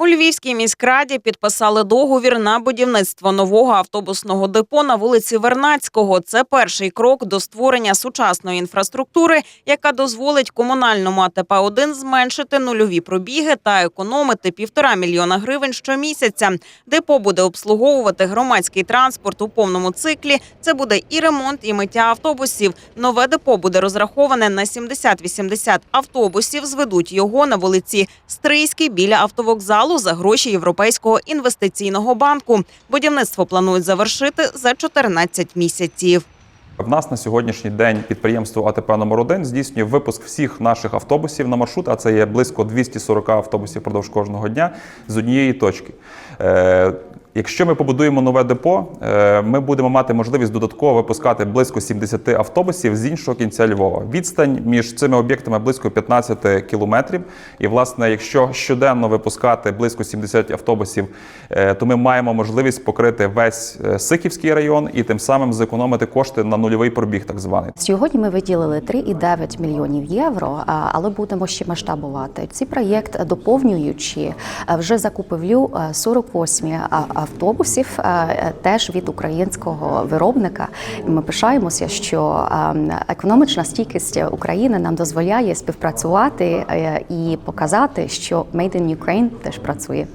У Львівській міськраді підписали договір на будівництво нового автобусного депо на вулиці Вернацького. Це перший крок до створення сучасної інфраструктури, яка дозволить комунальному АТП 1 зменшити нульові пробіги та економити півтора мільйона гривень щомісяця. Депо буде обслуговувати громадський транспорт у повному циклі. Це буде і ремонт, і миття автобусів. Нове депо буде розраховане на 70-80 автобусів. Зведуть його на вулиці Стрийській біля автовокзалу за гроші Європейського інвестиційного банку. Будівництво планують завершити за 14 місяців. В нас на сьогоднішній день підприємство АТП номер 1 здійснює випуск всіх наших автобусів на маршрут, а це є близько 240 автобусів впродовж кожного дня з однієї точки. Якщо ми побудуємо нове депо, е, ми будемо мати можливість додатково випускати близько 70 автобусів з іншого кінця Львова. Відстань між цими об'єктами близько 15 кілометрів. І, власне, якщо щоденно випускати близько 70 автобусів, е, то ми маємо можливість покрити весь е, Сихівський район і тим самим зекономити кошти на нульовий пробіг, так званий. Сьогодні ми виділили 3,9 мільйонів євро, але будемо ще масштабувати. Ці проєкт доповнюючи вже закупівлю е, 48 а- автобусів е, теж від українського виробника. Ми пишаємося, що е, економічна стійкість України нам дозволяє співпрацювати е, і показати, що Made in Ukraine теж працює.